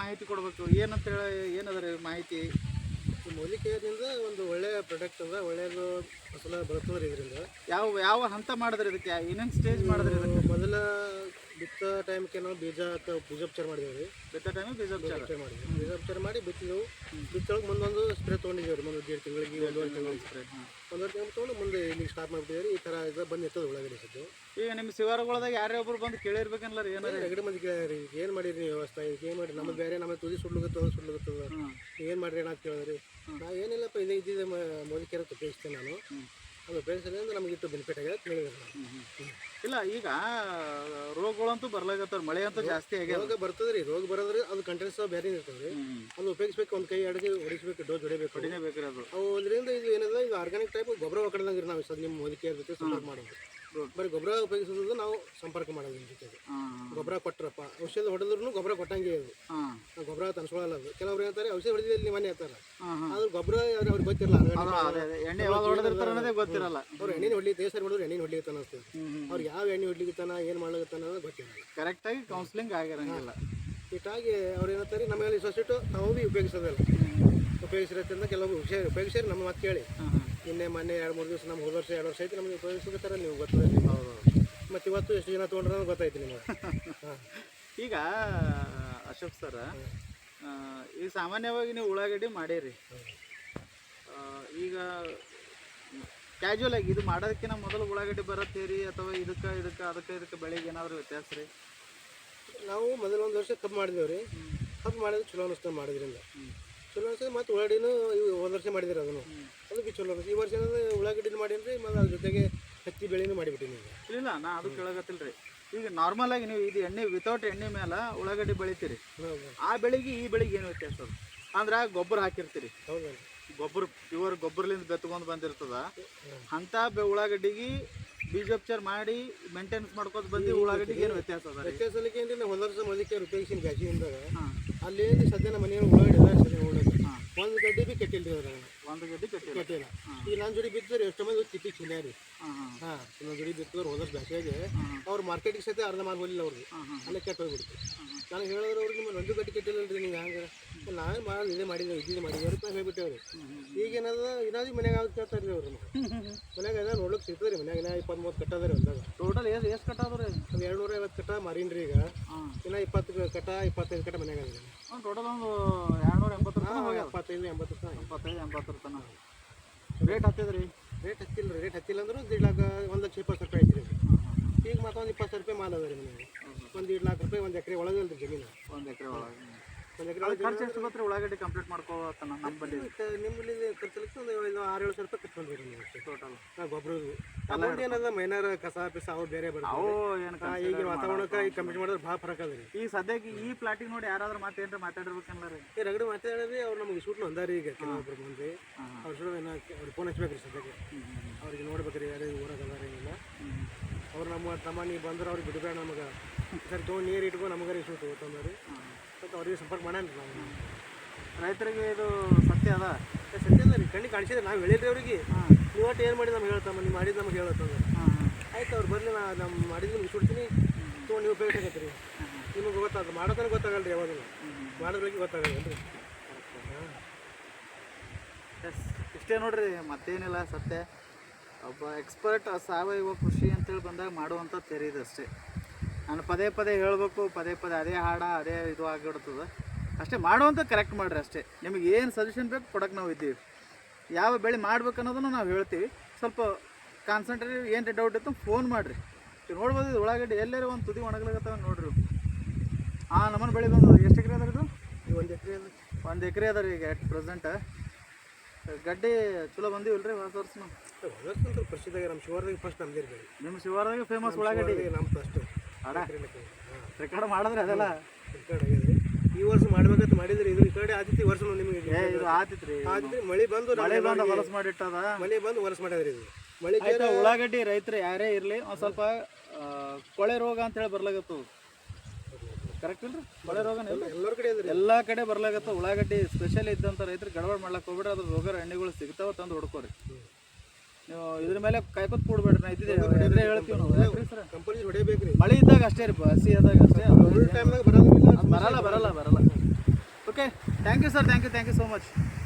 ಮಾಹಿತಿ ಕೊಡಬೇಕು. ಏನಂತ ಹೇಳಿ ಏನದ ರೀ ಮಾಹಿತಿ ಮೂಲಿಕೆಯಿಂದ ಒಂದು ಒಳ್ಳೆಯ ಪ್ರಾಡಕ್ಟ್ ಅದ ಒಳ್ಳೆಯದು ಫಸಲ ಬರ್ತದ್ರಿ ಇದರಿಂದ. ಯಾವ ಯಾವ ಹಂತ ಮಾಡಿದ್ರೆ ಇದಕ್ಕೆ? ಏನೇನು ಸ್ಟೇಜ್ ಮಾಡಿದ್ರೆ ಇದಕ್ಕೆ? ಮೊದಲ ಬಿತ್ತ ಟೈಮ್ಗೆ ನಾವು ಬೀಜ ಅಥವಾ ಬೀಜೋಪಚಾರ ಮಾಡಿದೇವೆ ರೀ. ಬಿತ್ತ ಟೈಮ್ ಬೀಜ ಉಪಚಾರ. ಮಾಡಿದ್ವಿ ಬೀಜೋಪಚಾರ ಮಾಡಿ ಬಿತ್ತಿದೆವು. ಬಿತ್ತೊಳಗೆ ಮುಂದೊಂದು ಸ್ಪ್ರೇ ತೊಗೊಂಡಿದ್ದೇವೆ ರೀ ಮುಂದೆ ಎರಡು ತಿಂಗಳಿಗೆ ಒಂದೂವರೆ ತಿಂಗಳಿಗೆ ಒಂದೂವರೆ ತಿಂಗಳು ತೊಗೊಂಡು ಮುಂದೆ ಇಲ್ಲಿಗೆ ಸ್ಟಾರ್ಟ್ ಮಾಡಿಬಿಟ್ಟಿದೆ ರೀ. ಈ ಥರ ಇದು ಬಂದು ಎತ್ತದ ಒಳಗಡೆ ಸಿದ್ದು. ಈಗ ನಿಮ್ಮ ಶಿವಾರಗಳದಾಗ ಯಾರೇ ಒಬ್ರು ಬಂದು ಕೇಳಿರ್ಬೇಕಲ್ಲ ರೀ ಏನಾರ? ನೆಗಡಿ ಮಂದಿ ಕೇಳ್ಯಾರಿ ಏನು ಮಾಡಿರಿ ನೀವು ವ್ಯವಸ್ಥೆ? ಈಗ ಏನು ಮಾಡಿ ನಮ್ಮ ಬೇರೆ ನಮಗೆ ತುದಿ ಸುಡ್ಲಿಕ್ಕೆ ಸುಡ್ಲಿಕ್ಕೆ ಏನು ಮಾಡ್ರಿ ಅಂತ ಕೇಳಿದ್ರಿ. ನಾ ಏನಿಲ್ಲಪ್ಪ ಇದೇ ಇದ್ದಿದ್ದೆ ಕೇರಕ್ಕೆ ಉಪಯೋಗಿಸ್ತೇನೆ ನಾನು. ಅದು ಉಪಯೋಗಿಸೋದ್ರಿಂದ ನಮಗೆ ಇಟ್ಟು ಬೆನಿಫಿಟ್ ಆಗ್ಯದ ಕೇಳಿದ್ರು. ಇಲ್ಲ ಈಗ ರೋಗಗಳಂತೂ ಬರ್ಲಾಗತ್ತಾರ ಮಳೆ ಅಂತೂ ಜಾಸ್ತಿ ಆಗ್ಯಾವ ರೋಗ ಬರ್ತದೆ ರೀ ರೋಗ ಬರೋದ್ರೆ ಅದು ಕಂಟೆನ್ಸ್ ಬೇರೆ ಇರ್ತದೆ ರೀ. ಅದು ಉಪಯೋಗಿಸ್ಬೇಕು ಒಂದು ಕೈ ಅಡಿಗೆ ಹೊಡಿಸ್ಬೇಕು ಡೋಸ್ ಹೊಡಿಬೇಕು. ಕಡಿಮೆ ಬೇಕ್ರಿ ಅದು ಅದರಿಂದ ಇದು ಏನದ ಈಗ ಆರ್ಗಾನಿಕ್ ಟೈಪ್ ಗೊಬ್ಬರ ಒಕ್ಕಡ್ದಂಗೆ ನಾವು ಸದ್ ನಿಮ್ಮ ಮೋದಿಕೆ ಜೊತೆ ಸಪೋರ್ಟ್ ಮಾಡೋದು. ಬರೀ ಗೊಬ್ಬರ ಉಪಯೋಗಿಸೋದು ನಾವು ಸಂಪರ್ಕ ಮಾಡೋದು ನಿಮ್ಮ ಜೊತೆಗೆ ಗೊಬ್ಬರ ಕೊಟ್ಟರಪ್ಪ ಔಷಧ ಹೊಡೆದ್ರು ಗೊಬ್ಬರ ಕೊಟ್ಟಂಗೆ ಅದು ಗೊಬ್ಬರ ತನ್ಸ್ಕೊಳ್ಳಲ್ಲ ಅದು. ಕೆಲವ್ರು ಹೇಳ್ತಾರೆ ಔಷಧ ಹೊಡೆದಿಲ್ಲ ನೀವು ಮನೆ ಹೇಳ್ತಾರೆ ಆದ್ರೆ ಗೊಬ್ಬರ ಯಾರು ಅವ್ರಿಗೆ ಗೊತ್ತಿರಲ್ಲ ಗೊತ್ತಿರಲ್ಲ. ಅವ್ರು ಎಣ್ಣೆ ಹೊಡ್ಲಿಕ್ಕೆ ದೇಶ ಹೊಡೆದ್ರು ಎಣ್ಣೆ ಹೊಡ್ಲಿಕ್ಕೆ ಅನಿಸ್ತದೆ ಅವ್ರಿಗೆ ಯಾವ ಎಣ್ಣೆ ಹೊಡ್ಲಿಕ್ಕೆ ಏನು ಮಾಡ್ಲಿಕ್ಕೆ ಅನ್ನೋದು ಗೊತ್ತಿರಲ್ಲ. ಕರೆಕ್ಟಾಗಿ ಕೌನ್ಸಿಲಿಂಗ್ ಆಗಿರಂಗಿಲ್ಲ. ಇಷ್ಟಾಗಿ ಅವ್ರು ಏನಂತಾರೆ ನಮ್ಮ ಮೇಲೆ ಸೊಸೈಟು ತಾವು ಭೀ ಉಪಯೋಗಿಸೋದಿಲ್ಲ ಉಪಯೋಗಿಸಿರೋದ್ರಿಂದ ಕೆಲವೊಬ್ರು ವಿಷಯ ಉಪಯೋಗಿಸಿದ್ರೆ ನಮ್ಮ ಮಾತು ಕೇಳಿ. ನಿನ್ನೆ ಮೊನ್ನೆ ಎರಡು ಮೂರು ದಿವಸ ನಮ್ಮ ಹೋದ ವರ್ಷ ಎರಡು ವರ್ಷ ಐತಿ ನಮಗೆ ಉಪಯೋಗಿಸ್ಕೊತಾರೆ ನೀವು ಗೊತ್ತದೆ ಮತ್ತೆ ಮತ್ತು ಇವತ್ತು ಎಷ್ಟು ಜನ ತೊಗೊಂಡ್ರೆ ಅನ್ನೋದು ಗೊತ್ತಾಯ್ತು ನಿಮಗೆ. ಹಾಂ ಈಗ ಅಶೋಕ್ ಸರ್ ಈಗ ಸಾಮಾನ್ಯವಾಗಿ ನೀವು ಉಳ್ಳಾಗಡ್ಡಿ ಮಾಡೀರಿ. ಈಗ ಕ್ಯಾಜುವಲ್ ಆಗಿ ಇದು ಮಾಡೋದಕ್ಕಿಂತ ಮೊದಲು ಉಳ್ಳಾಗಡ್ಡಿ ಬರತ್ತೀರಿ ಅಥವಾ ಇದಕ್ಕೆ ಇದಕ್ಕೆ ಅದಕ್ಕೆ ಇದಕ್ಕೆ ಬೆಳೆಗೆ ಏನಾದರೂ ವ್ಯತ್ಯಾಸ ರೀ? ನಾವು ಮೊದಲ ಒಂದು ವರ್ಷ ಕಬ್ಬು ಮಾಡಿದೇವೆ ರೀ. ಕಬ್ಬು ಮಾಡಿದ್ರೆ ಚಲೋ ಅನಿಸ್ತದೆ ಮಾಡಿದ್ರಿಂದ. ಚಲೋ ಅನಿಸ್ತದೆ ಮತ್ತು ಉಳ್ಳಾಗಡ್ಡಿನೂ ಇವು ಒಂದು ವರ್ಷ ಮಾಡಿದಿರಿ ಅದನ್ನು. ಅದು ಬಿ ಚಲೋ ಈ ವರ್ಷ ಏನಂದ್ರೆ ಉಳ್ಳಾಗಡ್ಡಿನ ಮಾಡೀನಿ ಮತ್ತು ಅದ್ರ ಜೊತೆಗೆ ಹತ್ತಿ ಬೆಳೆನೂ ಮಾಡಿಬಿಟ್ಟಿನಿ ಈಗ. ಇಲ್ಲ ನಾ ಅದು ಕೇಳಕತ್ತಿಲ್ಲ ರೀ ಈಗ ನಾರ್ಮಲ್ ಆಗಿ ನೀವು ಇದು ಎಣ್ಣೆ ವಿತೌಟ್ ಎಣ್ಣೆ ಮೇಲೆ ಉಳ್ಳಾಗಡ್ಡಿ ಬೆಳಿತೀರಿ. ಹೌದು ಆ ಬೆಳೆಗೆ ಈ ಬೆಳೆಗೆ ಏನು ವ್ಯತ್ಯಾಸ ಅದು? ಅಂದ್ರೆ ಗೊಬ್ಬರ ಹಾಕಿರ್ತೀರಿ. ಹೌದು ಗೊಬ್ಬರ ಪ್ಯೂರ್ ಗೊಬ್ಬರಲಿಂದ ಬೆತ್ಕೊಂಡು ಬಂದಿರ್ತದ. ಅಂತ ಬೆ ಉಳ್ಳಾಗಡ್ಡಿಗೆ ಬೀಜೋಪಚಾರ ಮಾಡಿ ಮೇಂಟೆನೆನ್ಸ್ ಮಾಡ್ಕೊತ ಬಂದು ಉಳ್ಳಾಗಡ್ಡಿಗೆ ಏನು ವ್ಯತ್ಯಾಸ ಅದ ವ್ಯತ್ಯಾಸ ಏನು ಉಪಯೋಗಿಸಿನ ಬ್ಯಾಸಿಗಿಂದಾಗ ಹಾಂ. ಅಲ್ಲಿ ಸದ್ಯ ನಮ್ಮ ಮನೆಯಲ್ಲಿ ಉಳ್ಳಾಗಡ್ಡಿ ಎಲ್ಲ ಸರಿ ಉಳ್ಳಾಗಡ್ಡಿ ಒಂದು ಗಡ್ಡಿ ಬಿ ಕೆಟ್ಟಿಲ್ಲ ರೀ ಒಂದು ಗಡ್ಡಿ ಕಟ್ಟಿಲ್ಲ. ಕೆಟ್ಟಿಲ್ಲ. ಈಗ ನನ್ನ ಜೋಡಿ ಬಿದ್ದರೆ ಎಷ್ಟೋ ಮಂದಿ ತಿಪ್ಪಿ ಚಿಲ್ಲ ರೀ ಹಾಂ ನನ್ನ ಜೋಡಿ ಬಿತ್ತವ್ರು ಹೋದ್ರೆ ಬ್ಯಾಸಿಗೆ ಅವ್ರು ಮಾರ್ಕೆಟಿಗೆ ಸಹಿತ ಅರ್ಧ ಮಾಡ್ಬೋದಿಲ್ಲ ಅವ್ರಿಗೆ ಅಲ್ಲೇ ಕೆಟ್ಟ ಹೋಗ್ಬಿಡ್ತು ನಾನು ಹೇಳಿದ್ರೆ ಅವ್ರಿಗೆ ನಿಮ್ಮ ಒಂದು ಗಡ್ಡೆ ಕೆಟ್ಟಿಲ್ಲ ರೀ ನೀವು ಹಂಗೆ? ನಾವೇ ಮಾಡಿ ಇದೇ ಮಾಡಿದ್ವಿ ಇದೇ ಮಾಡಿದ್ವಿ ಅಂತ ಹೇಳ್ಬಿಟ್ಟೇವ್ರಿ ಈಗ ಏನದ ಇನ್ನಾದ್ರೂ ಮನ್ಯಾಗ ಯಾವ್ದು ಕೇಳ್ತಾರೆ ರೀ ಅವ್ರು. ಮನ್ಯಾಗ ಅದ ನೋಡ್ಲಿಕ್ಕೆ ಸಿಗ್ತದೆ ರೀ. ಮನ್ಯಾಗ ಇನ್ನ ಇಪ್ಪತ್ತು ಮೂವತ್ತು ಕಟ್ಟದ ರೀ ಒಂದಾಗ ಟೋಟಲ್ ಎಷ್ಟು ಎಷ್ಟು ಕಟ್ಟಾದ ರೀ? ಒಂದು ಎರಡು ನೂರ ಐವತ್ತು ಕಟ್ಟ ಮಾರೀನಿ ರೀ ಈಗ ಇನ್ನ ಇಪ್ಪತ್ತು ಕಟ್ಟ ಇಪ್ಪತ್ತೈದು ಕಟ್ಟ ಮನ್ಯಾಗ ಅದ ಒಂದು ಟೋಟಲ್ ಒಂದು ಎರಡುನೂರ ಎಂಬತ್ತು ರೂಪಾಯಿ ಹೋಗ್ಯದ ಎಪ್ಪತ್ತೈದು ಎಂಬತ್ತು ರೂಪಾಯಿ. ಎಪ್ಪತ್ತೈದು ಎಂಬತ್ತು ರೂಪಾಯಿ ರೇಟ್ ಹತ್ತಿದ್ರಿ? ರೀ ರೇಟ್ ಹತ್ತಿಲ್ಲ ರೀ. ರೇಟ್ ಹತ್ತಿಲ್ಲ ಅಂದ್ರೆ ದೀಡ್ ಲಾಖ ಒಂದು ಲಕ್ಷ ಇಪ್ಪತ್ತು ರೂಪಾಯಿ ಐತ್ರಿ. ಈಗ ಮತ್ತೊಂದು ಇಪ್ಪತ್ತು ರೂಪಾಯಿ ಮಾಲ್ ಅದ ರೀ ಮನೆಗೆ ಒಂದು ಎರಡು ಲಾಖ ರೂಪಾಯಿ ಒಂದು ಎಕರೆ ಒಳಗೆ ಅಲ್ರಿ ಜಮೀನು. ಒಂದು ಎಕರೆ ಒಳಗೆ. ಒಂದು ಅದು ಖರ್ಚು ಎಷ್ಟು ಬತ್ತು ರೀ ಉಳ್ಳಾಗಡ್ಡಿ ಕಂಪ್ಲೀಟ್ ಮಾಡ್ಕೋತಾನ ನಮ್ಮಲ್ಲಿ ನಿಮ್ಮಲ್ಲಿ ಖರ್ಚಲಿಕ್ಕೆ ಒಂದು ಐದು ಆರು ಏಳು ಸಾವಿರ ರೂಪಾಯಿ ಕಟ್ಕೊಂಡ್ರಿ ನೀವು ಟೋಟಲ್ ಹಾಂ ಗೊಬ್ಬರದು ಅಮೌಂಟ್ ಏನದ ಮೈನರ್ ಕಸ ಪಿಸ ಅವು ಬೇರೆ ಅವು ಬರ್ತವೆ ಏನು ಹಾ, ಈಗ ವಾತಾವರಣಕ್ಕೆ ಈಗ ಕಂಪ್ಲೀಟ್ ಮಾಡಿದ್ರೆ ಭಾಳ ಫರಕ್ ಅದ ರೀ. ಈ ಸದ್ಯಕ್ಕೆ ಈ ಪ್ಲಾಟಿಗೆ ನೋಡಿ ಯಾರಾದ್ರೂ ಮಾತೇನ್ರ ಮಾತಾಡಿರ್ಬೇಕಲ್ಲ ರೀ ಈ ರಗಡು ಮಾತಾಡಿದ್ರೆ ಅವ್ರು ನಮಗೆ ಶೂಟ್ನು ಒಂದಾರಿ ಈಗ ಕೆಲವೊಬ್ರು ಹಾಂ. ಅವ್ರ ಏನೋ ಅವ್ರಿಗೆ ಫೋನ್ ಹಚ್ಬೇಕ್ರಿ ಸದ್ಯಕ್ಕೆ. ಅವ್ರಿಗೆ ನೋಡ್ಬೇಕ್ರಿ ಯಾರು ಊರಾಗ ಅದಾರ ಏನಿಲ್ಲ ಅವ್ರು ನಮ್ಮ ತಮ್ಮ ನೀವು ಬಂದ್ರೆ ಅವ್ರಿಗೆ ಬಿಡಬೇಡ ನಮಗೆ. ಸರಿ ತೊಗೊಂಡು ನೀರು ಇಟ್ಕೊಂಡು ನಮಗೆ ರೀ ತೊಗೊತಂದ್ರಿ ತೊಗೊಂಡ್ರಿ ಮತ್ತು ಅವ್ರಿಗೆ ಸಂಪರ್ಕ ಮಾಡ್ಯಾನ್ರಿ ನಾವು. ರೈತರಿಗೆ ಇದು ಸತ್ಯ ಅದ? ಸತ್ಯ ಅಲ್ಲ ರೀ ಕಣ್ಣಿಗೆ ಕಾಣಿಸಿದ್ರೆ ನಾವು ಹೇಳಿದ್ರಿ ಅವ್ರಿಗೆ. ನೀವು ಒಟ್ಟು ಏನು ಮಾಡಿ ನಮ್ಗೆ ಹೇಳ್ತಮ್ಮ ನೀವು ಮಾಡಿದ್ದು ನಮ್ಗೆ ಹೇಳತ್ತಂದ್ರೆ ಆಯ್ತು ಅವ್ರು ಬರಲಿ ನಾ ನಮ್ಮ ಮಾಡಿದ್ದು ನಿಮ್ಗೆ ಸುಡ್ತೀನಿ ತೊಗೊಂಡು ನೀವು ಉಪಯೋಗಿಸಕತ್ತಿ ರೀ. ನಿಮಗೆ ಗೊತ್ತಾಗ ಮಾಡೋದನ್ನು ಗೊತ್ತಾಗಲ್ಲ ರೀ ಯಾವಾಗಲೂ ಮಾಡೋದ್ರಿಗೆ ಗೊತ್ತಾಗಲ್ಲ ರೀ ಎಸ್ ಇಷ್ಟೇ ನೋಡ್ರಿ ಮತ್ತೇನಿಲ್ಲ ಸತ್ಯ. ಒಬ್ಬ ಎಕ್ಸ್ಪರ್ಟ್ ಸಾವಯವ ಕೃಷಿ ಅಂತೇಳಿ ಬಂದಾಗ ಮಾಡುವಂಥ ಅಷ್ಟೇ ನಾನು ಪದೇ ಪದೇ ಹೇಳಬೇಕು ಪದೇ ಪದೇ ಅದೇ ಹಾಡ ಅದೇ ಇದು ಆಗಿಬಿಡ್ತದೆ. ಅಷ್ಟೇ ಮಾಡುವಂಥ ಕರೆಕ್ಟ್ ಮಾಡಿರಿ ಅಷ್ಟೇ. ನಿಮಗೆ ಏನು ಸಜೆಷನ್ ಬೇಕು ಕೊಡೋಕೆ ನಾವು ಇದ್ದೀವಿ. ಯಾವ ಬೆಳೆ ಮಾಡ್ಬೇಕು ಅನ್ನೋದನ್ನು ನಾವು ಹೇಳ್ತೀವಿ. ಸ್ವಲ್ಪ ಕಾನ್ಸಂಟ್ರೇಟ್ ಏನು ಡೌಟ್ ಇತ್ತು ಫೋನ್ ಮಾಡಿರಿ. ಈಗ ನೋಡ್ಬೋದು ಇದು ಉಳ್ಳಾಗಡ್ಡಿ ಎಲ್ಲರೂ ಒಂದು ತುದಿ ಒಣಗಲಾಗತ್ತವ ನೋಡ್ರಿ. ಆ ನಮ್ಮನ್ನು ಬೆಳೆ ಬಂದದ. ಎಷ್ಟು ಎಕರೆ ಅದ ಇದು? ಒಂದು ಎಕರೆ ಒಂದು ಎಕರೆ ಅದ ರೀ ಈಗ ಎಟ್ ಪ್ರೆಸೆಂಟ್ ಗಡ್ಡೆ ಚಲೋ ಬಂದಿವಲ್ಲ ರೀ ಹೊಸ ವರ್ಷ ಹೋಗಕ್ಕಂತ ಪ್ರಸಿದ್ಧ ನಮ್ಮ ಶಿವರ್ದಾಗ ಫಸ್ಟ್ ನಮ್ದಿರ್ಬೇಕು ನಿಮ್ಮ ಶಿವಾರದಾಗ ಫೇಮಸ್ ಉಳ್ಳಾಗಡ್ಡಿ. ನಮ್ಮ ಫಸ್ಟ್ ರೆಕಾರ್ಡ್ ಮಾಡಿದ್ರೆ ಅದೆಲ್ಲ? ಈ ವರ್ಷ ಮಾಡ್ಬೇಕಂತ ಮಾಡಿದ್ರಿ ಇದು ಈ ಕಡೆ ಆದಿತ್ಯ ವರ್ಷ ನಿಮಗೆ ಇದು ಆತಿತ್ತು ರೀ ಆದಿತ್ಯ ಮಳೆ ಬಂದು ಮಳೆ ಬಂದು ಹೊಲಸು ಮಾಡಿಟ್ಟದ? ಮಳೆ ಬಂದು ವರ್ಷ ಮಾಡಿದ್ರಿ ಇದು. ಮಳೆ ಉಳ್ಳಾಗಡ್ಡಿ ರೈತರು ಯಾರೇ ಇರಲಿ ಒಂದು ಸ್ವಲ್ಪ ಕೊಳೆ ರೋಗ ಅಂತ ಹೇಳಿ ಬರ್ಲಾಗತ್ತು ಕರೆಕ್ಟ್ ಇಲ್ರಿ? ಕೊಳೆ ರೋಗ ಎಲ್ಲರ ಕಡೆ ಎಲ್ಲ ಕಡೆ ಬರ್ಲಾಗತ್ತ ಉಳ್ಳಾಗಡ್ಡಿ ಸ್ಪೆಷಲ್ ಇದ್ದಂಥ ರೈತರು ಗಡಬಡ ಮಾಡ್ಲಾಕ್ ಹೋಗ್ಬಿಡ್ರಿ ಅದ್ರ ರೋಗ ಎಣ್ಣೆಗಳು ಸಿಗ್ತಾವ ತಂದು ಹೊಡ್ಕೋರಿ. ನೀವು ಇದ್ರ ಮೇಲೆ ಕಾಯ್ಕೊತ್ ಕೂಡ್ಬೇಡ್ರಿ ನಾ ಇದ್ದಿದ್ದೆ ಹೇಳ್ತೀವಿ ನಾವು. ಕಂಪನಿ ಹೊಡಿಬೇಕ್ರಿ. ಮಳೆ ಇದ್ದಾಗ ಅಷ್ಟೇ ರೀ ಹಸಿ ಆದಾಗ ಅಷ್ಟೇ. ಟೈಮ್ನಾಗ ಬರೋದಿಲ್ಲ ಬರಲ್ಲ ಬರಲ್ಲ ಬರಲ್ಲ. Okay thank you sir thank you thank you so much